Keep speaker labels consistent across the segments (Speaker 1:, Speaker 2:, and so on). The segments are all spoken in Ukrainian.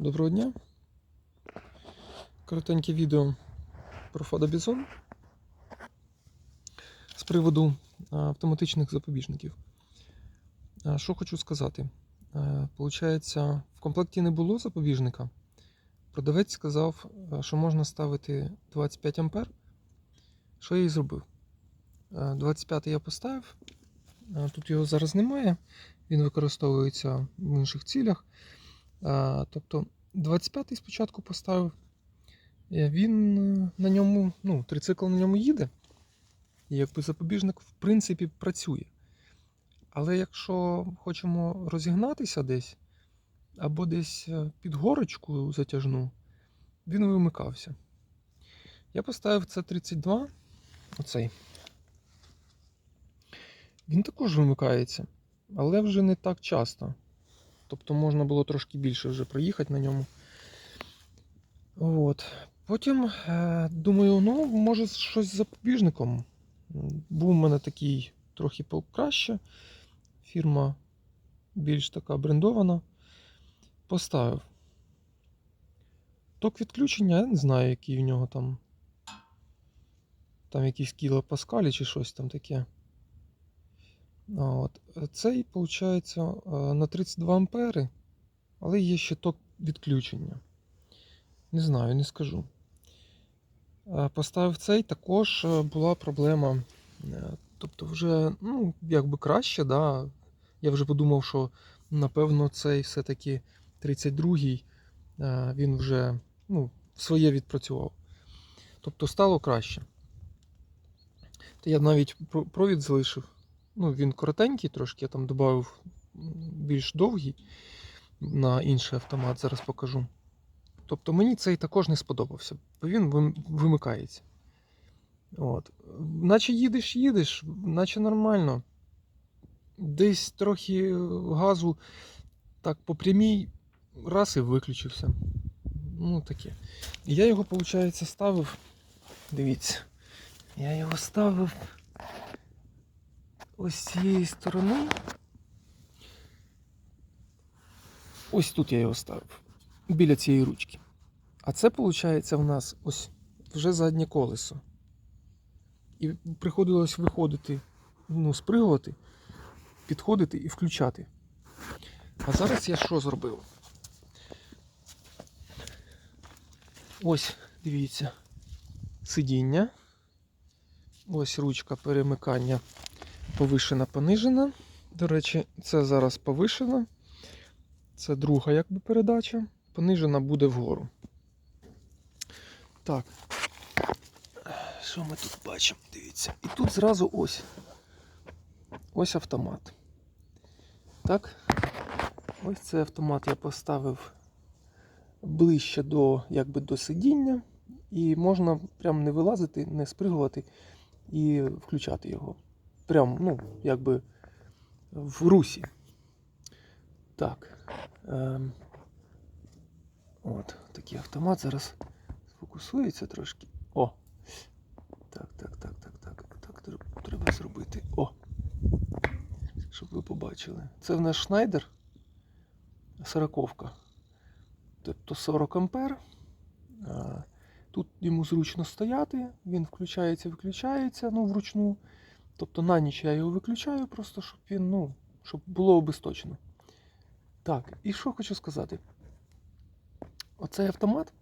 Speaker 1: Доброго дня. Коротеньке відео про Фадабізон з приводу автоматичних запобіжників. Що хочу сказати? Получається, в комплекті не було запобіжника. Продавець сказав, що можна ставити 25 А. Що я і зробив? Е, 25 я поставив. Тут його зараз немає. Він використовується в інших цілях. Тобто 25-й спочатку поставив. Він е, на ньому, ну, трицикл на ньому їде. І якби запобіжник, в принципі, працює. Але якщо хочемо розігнатися десь, або десь е, під горочку затяжну, він вимикався. Я поставив це 32, оцей. Він також вимикається, але вже не так часто. Тобто можна було трошки більше вже проїхати на ньому. От. Потім е, думаю, ну, може, щось з запобіжником. Був у мене такий трохи покраще. Фірма більш така брендована. Поставив. Ток відключення, я не знаю, який в нього там. Там якісь кілопаскалі чи щось там таке. От. е, Цей, виходить, на 32 ампери, але є ще ток відключення. Не знаю, не скажу. Е, Поставив цей, також е, була проблема. е, Тобто, вже, ну, якби краще, да. Я вже подумав, що напевно цей все-таки 32-й, е, він вже ну, своє відпрацював. Тобто стало краще. Я навіть провід залишив. Ну, він коротенький трошки, я там додав більш довгий на інший автомат, зараз покажу. Тобто мені цей також не сподобався, бо він вимикається. От. Наче їдеш, їдеш, наче нормально. Десь трохи газу так по прямій, раз і виключився. Ну, таке. Я його, виходить, ставив. Дивіться. Я його ставив ось з цієї сторони. Ось тут я його ставив. Біля цієї ручки. А це, виходить, у нас ось вже заднє колесо. І приходилось виходити, ну, спригувати, підходити і включати. А зараз я що зробив? Ось, дивіться, сидіння. Ось ручка перемикання повишена, понижена. До речі, це зараз повишена. Це друга якби передача. Понижена буде вгору. Так. Що ми тут бачимо? Дивіться. І тут зразу ось. Ось автомат. Так. Ось цей автомат я поставив ближче до, якби, до сидіння. І можна прям не вилазити, не спригувати і включати його. Прям, ну, якби в русі. Так. Ем, от, такий автомат зараз сфокусується трошки. О! Так, так, так, так, так. Так треба зробити. О! Щоб ви побачили. Це в нас Шнайдер. Сороковка. Тобто 40 ампер. А, Тут йому зручно стояти, він включається, виключається ну, вручну. Тобто на ніч я його виключаю, просто щоб він, ну, щоб було обесточено. Так, і що хочу сказати? Оцей автомат,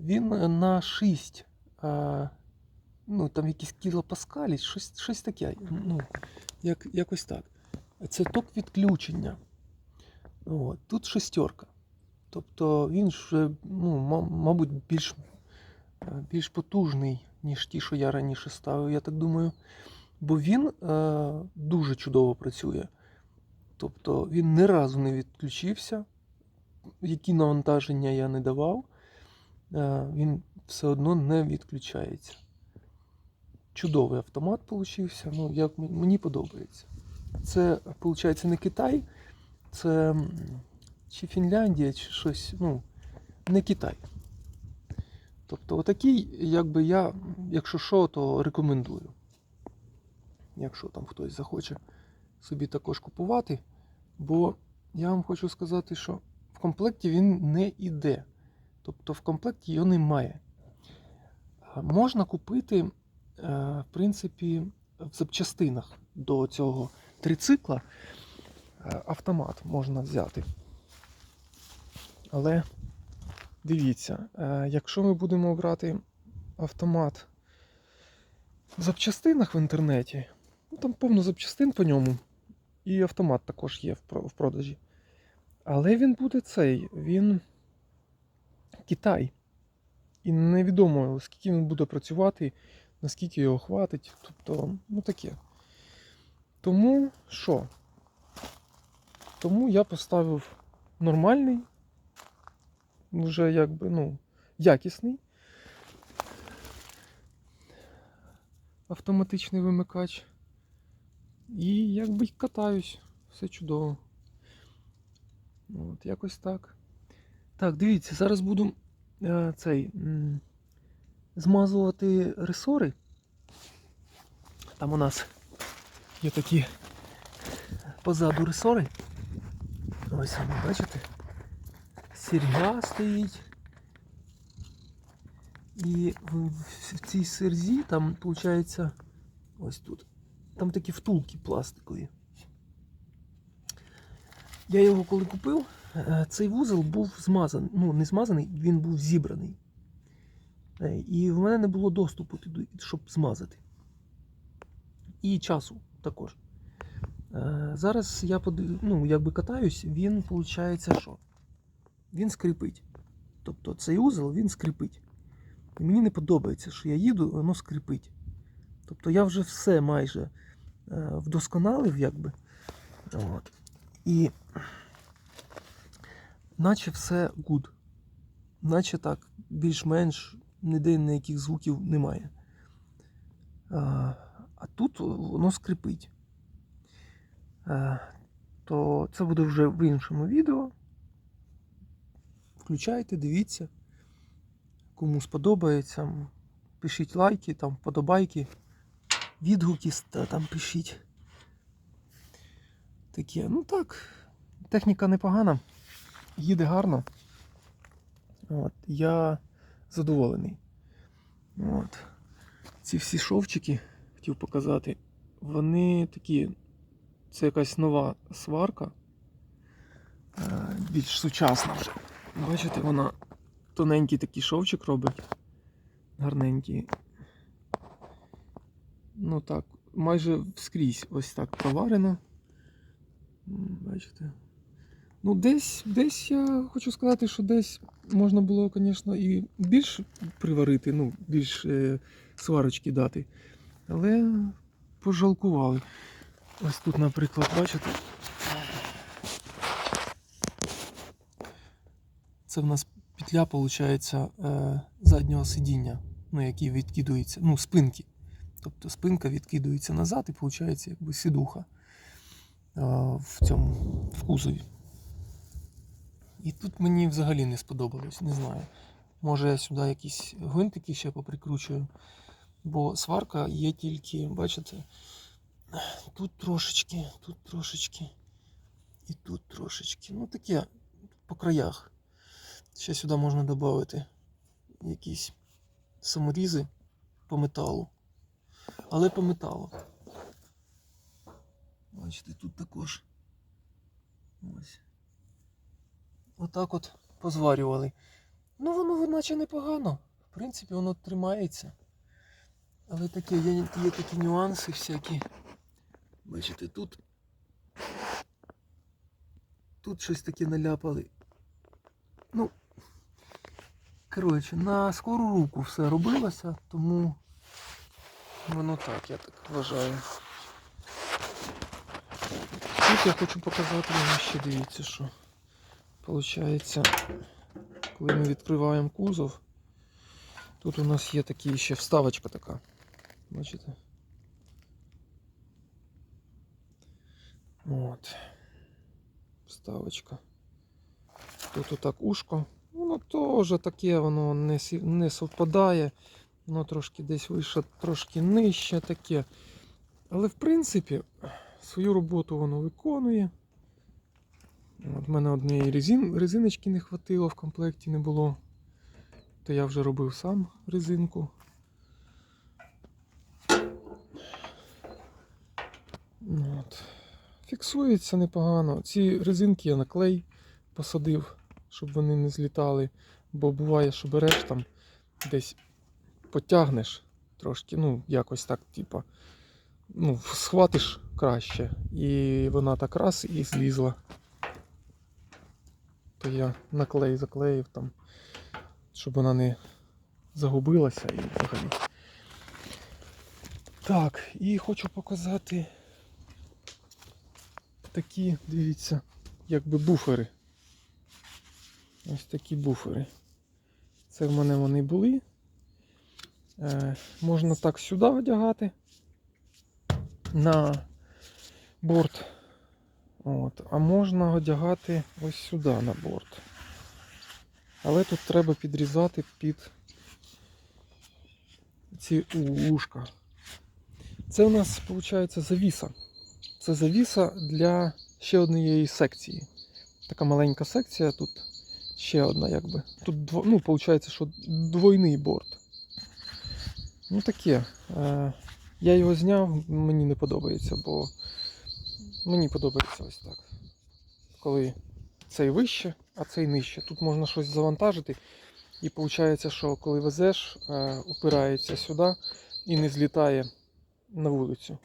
Speaker 1: він на 6, а, ну там якісь кілопаскалі, щось, щось таке. Ну, як, якось так. Це ток відключення. От, тут шестерка. Тобто він вже, ну, мабуть, більш, е, більш потужний, ніж ті, що я раніше ставив, я так думаю. Бо він е, дуже чудово працює. Тобто він ні разу не відключився, які навантаження я не давав, е, він все одно не відключається. Чудовий автомат получився, ну, як мені подобається. Це, виходить, не Китай, це чи Фінляндія, чи щось, ну, не Китай. Тобто, отакий, якби я, якщо що, то рекомендую. Якщо там хтось захоче собі також купувати. Бо я вам хочу сказати, що в комплекті він не йде. Тобто в комплекті його немає. Можна купити, е, в принципі, в запчастинах до цього трицикла е, автомат можна взяти. Але дивіться, е, якщо ми будемо брати автомат в запчастинах в інтернеті, ну, там повно запчастин по ньому, і автомат також є в продажі. Але він буде цей, він Китай. І невідомо, скільки він буде працювати, наскільки його хватить. Тобто, ну таке. Тому що? Тому я поставив нормальний, вже якби, ну, якісний автоматичний вимикач. І якби катаюсь. Все чудово. От, якось так. Так, дивіться, зараз буду е, цей м, змазувати ресори. Там у нас є такі позаду ресори. Ось вони, бачите? Сірга стоїть. І в цій серзі там, виходить, ось тут. Там такі втулки пластикові. Я його коли купив, е, цей вузол був змазаний. Ну, не змазаний, він був зібраний. Е, І в мене не було доступу щоб змазати. І часу також. Е, Зараз я ну, якби катаюсь, він виходить, що? Він скрипить. Тобто цей узел він скрипить. І мені не подобається, що я їду, воно скрипить. Тобто я вже все майже е, вдосконалив, якби. От. І наче все good. Наче так, більш-менш ніде ніяких звуків немає. А, а тут воно скрипить. А, то це буде вже в іншому відео. Включайте, дивіться. Кому сподобається, пишіть лайки, там, подобайки, відгуки там пишіть. Таке, ну так, техніка непогана, їде гарно. От, я задоволений. От. Ці всі шовчики хотів показати. Вони такі, це якась нова сварка, е, більш сучасна вже. Бачите, вона тоненький такий шовчик робить. Гарненький. Ну так, майже скрізь ось так проварено. Бачите? Ну, десь, десь я хочу сказати, що десь можна було, звісно, і більш приварити, ну, більш е, сварочки дати. Але пожалкували. Ось тут, наприклад, бачите. Це в нас петля, виходить, е, заднього сидіння, ну, який відкидується, ну, спинки. Тобто спинка відкидується назад і виходить якби сідуха е, в цьому в кузові. І тут мені взагалі не сподобалось, не знаю. Може я сюди якісь гвинтики ще поприкручую. Бо сварка є тільки, бачите, тут трошечки, тут трошечки і тут трошечки. Ну таке по краях. Ще сюди можна додати якісь саморізи по металу. Але по металу. Бачите, тут також. Ось. Отак от позварювали. Ну, воно наче непогано. В принципі, воно тримається. Але таке, є, є такі нюанси всякі. Бачите, тут. Тут щось таке наляпали. Ну, коротше, на скору руку все робилося, тому воно так, я так вважаю. Тут я хочу показати вам ще дивіться, що виходить, коли ми відкриваємо кузов, тут у нас є такі ще вставочка така. Бачите? От. Вставочка. Тут отак ушко. Воно теж таке, воно не, не совпадає. Воно трошки десь вище, трошки нижче таке. Але в принципі свою роботу воно виконує. От в мене однієї резин, резиночки не хватило, в комплекті не було. То я вже робив сам резинку. От. Фіксується непогано. Ці резинки я на клей посадив, щоб вони не злітали. Бо буває, що береш там десь потягнеш трошки, ну, якось так, типа, ну, схватиш краще. І вона так раз і злізла. То я на клей заклеїв там, щоб вона не загубилася і взагалі. Так, і хочу показати такі, дивіться, якби буфери. Ось такі буфери. Це в мене вони були. Е, можна так сюди одягати на борт. От. А можна одягати ось сюди на борт. Але тут треба підрізати під ці ушка. Це у нас виходить завіса. Це завіса для ще однієї секції. Така маленька секція тут ще одна, якби. Тут ну, виходить, що двойний борт. Ну таке. Е, я його зняв, мені не подобається, бо мені подобається ось так. Коли цей вище, а цей нижче. Тут можна щось завантажити. І виходить, що коли везеш, е, упирається сюди і не злітає на вулицю.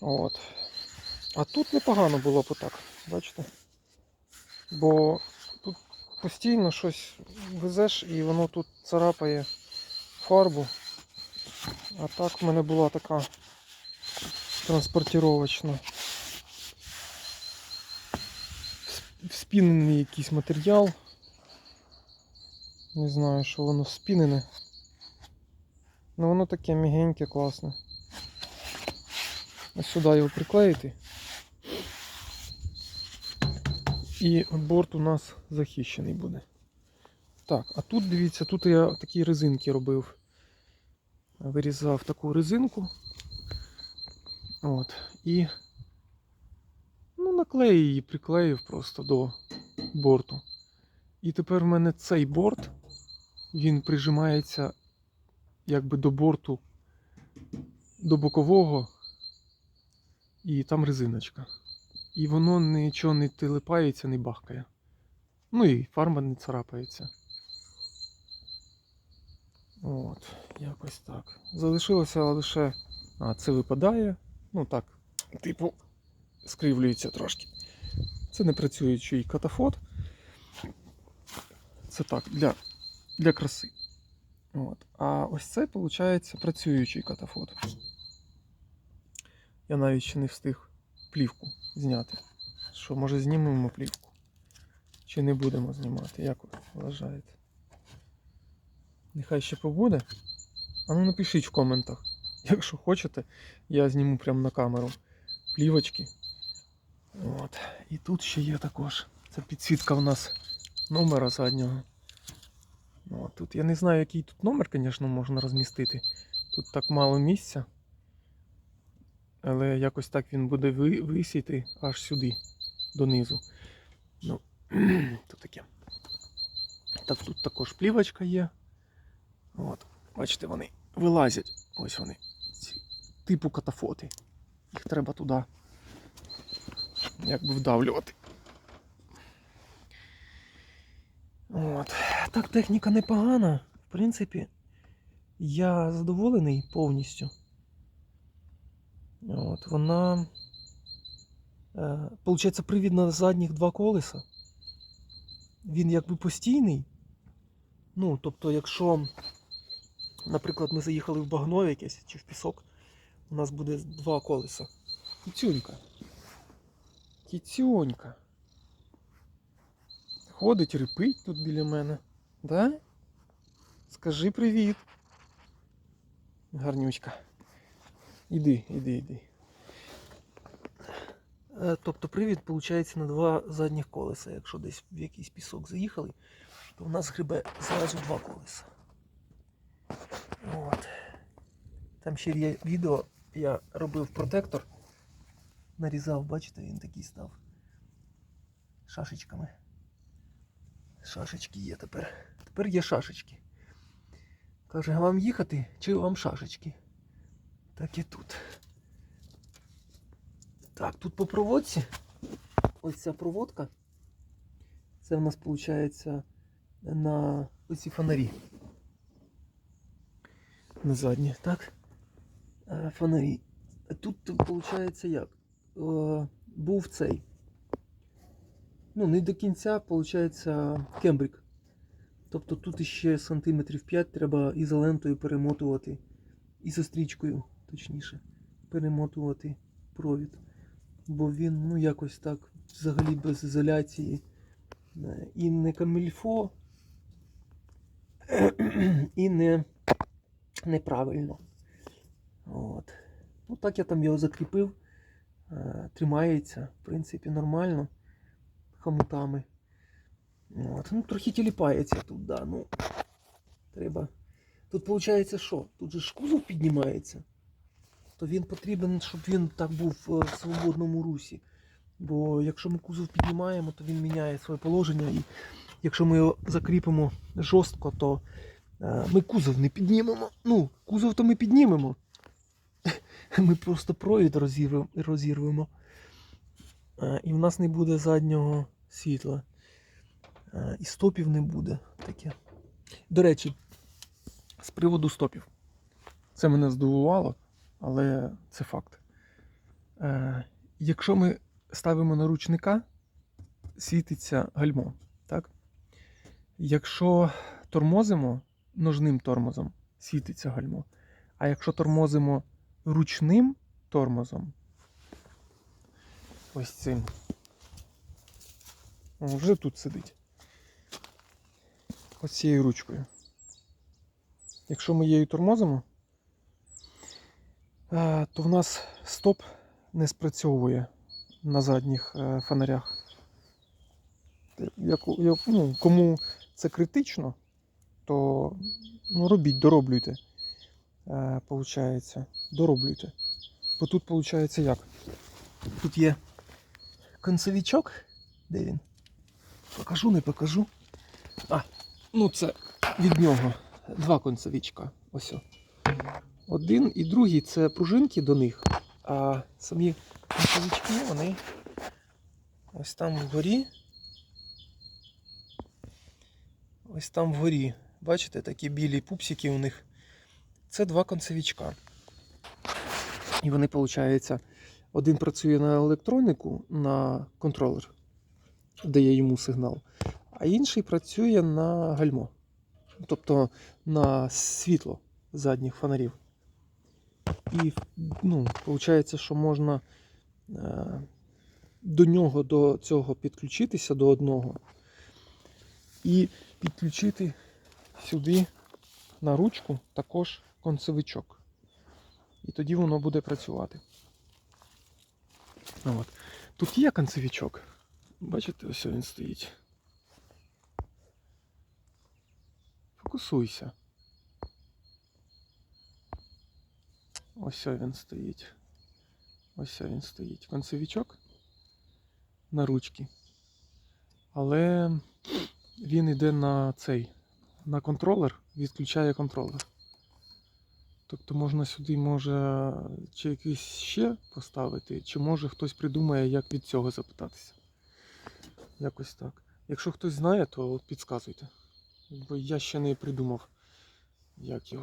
Speaker 1: От. А тут непогано було б отак, бачите? Бо тут постійно щось везеш і воно тут царапає фарбу. А так в мене була така транспортировочна. Вспінений якийсь матеріал. Не знаю, що воно спінене. Ну воно таке мігеньке, класне. Ось сюди його приклеїти. І борт у нас захищений буде. Так, а тут дивіться, тут я такі резинки робив. Вирізав таку резинку. От. І ну, наклеїв її, приклеїв просто до борту. І тепер в мене цей борт, він прижимається якби до борту, до бокового, і там резиночка. І воно нічого не телепається, не бахкає. Ну і фарба не царапається. От, якось так. Залишилося лише. А, це випадає. Ну так, типу, скривлюється трошки. Це не працюючий катафот. Це так, для, для краси. От. А ось це, виходить, працюючий катафот. Я навіть ще не встиг плівку зняти. Що, може знімемо плівку? Чи не будемо знімати? Як ви вважаєте? Нехай ще побуде. А ну напишіть в коментах. Якщо хочете, я зніму прямо на камеру плівочки. От. І тут ще є також. Це підсвітка в нас номера заднього. Ну, а тут я не знаю, який тут номер, звісно, можна розмістити. Тут так мало місця. Але якось так він буде висіти аж сюди, донизу. Ну, то таке. Так, тут також плівочка є. От, бачите, вони вилазять. Ось вони. Ці типу катафоти. Їх треба туди якби вдавлювати. От. Так, техніка непогана. В принципі, я задоволений повністю. От, вона. Е, получається, привід на задніх два колеса. Він якби постійний. Ну, тобто, якщо, наприклад, ми заїхали в багно якесь чи в пісок, у нас буде два колеса. Кіцюнька. Кіцюнька. Ходить, рипить тут біля мене. Да? Скажи привіт. Гарнючка. Іди, іди, іди. Е, Тобто привід виходить на два задніх колеса. Якщо десь в якийсь пісок заїхали, то у нас грибе зразу два колеса. От. Там ще є відео, я робив протектор, нарізав, бачите, він такий став. шашечками. Шашечки є тепер. Тепер є шашечки. Каже, вам їхати чи вам шашечки? Так і тут. Так, тут по проводці. Ось ця проводка. Це в нас виходить на оці фонарі. На задні, так? Е, Фонарі. Тут виходить як? Е, Був цей. Ну, не до кінця, виходить, кембрик. Тобто тут іще сантиметрів 5 треба ізолентою перемотувати. І Ізострічкою, точніше, перемотувати провід. Бо він, ну, якось так, взагалі без ізоляції. Е, І не камільфо, і не неправильно. От. Ну, так я там його закріпив. Е, Тримається, в принципі, нормально. Хомутами. От. Ну, трохи тіліпається тут, да. Ну, треба. Тут виходить, що? Тут же кузов піднімається. То він потрібен, щоб він так був е, в свободному русі. Бо якщо ми кузов піднімаємо, то він міняє своє положення. І якщо ми його закріпимо жорстко, то ми кузов не піднімемо. Ну, кузов то ми піднімемо. Ми просто провід розірвемо. Е, І в нас не буде заднього світла. Е, І стопів не буде таке. До речі, з приводу стопів. Це мене здивувало, але це факт. Е, Якщо ми ставимо на ручника, світиться гальмо. Так? Якщо тормозимо ножним тормозом, світиться гальмо. А якщо тормозимо ручним тормозом, ось цим, о, вже тут сидить. Ось цією ручкою. Якщо ми її тормозимо, е, то в нас стоп не спрацьовує на задніх е, фонарях. Як, як, ну, кому це критично, то ну, робіть, дороблюйте. Е, получається. Дороблюйте. Бо тут виходить як? Тут є концевичок. Де він? Покажу, не покажу. А, ну це від нього два концевичка. Ось. о. Один і другий це пружинки до них. А самі концевички, вони ось там вгорі. Ось там вгорі. Бачите, такі білі пупсики у них. Це два концевичка. І вони, виходить, один працює на електроніку, на контролер, дає йому сигнал, а інший працює на гальмо. Тобто на світло задніх фонарів. І ну, виходить, що можна е, до нього, до цього підключитися до одного і підключити сюди на ручку також концевичок. І тоді воно буде працювати. Ну, От. Тут є концевичок. Бачите, ось він стоїть. Фокусуйся. Ось він стоїть. Ось він стоїть. Концевичок на ручці. Але він йде на цей, на контролер, відключає контролер. Тобто можна сюди може чи якийсь ще поставити, чи може хтось придумає, як від цього запитатися. Якось так. Якщо хтось знає, то підказуйте. Бо я ще не придумав, як його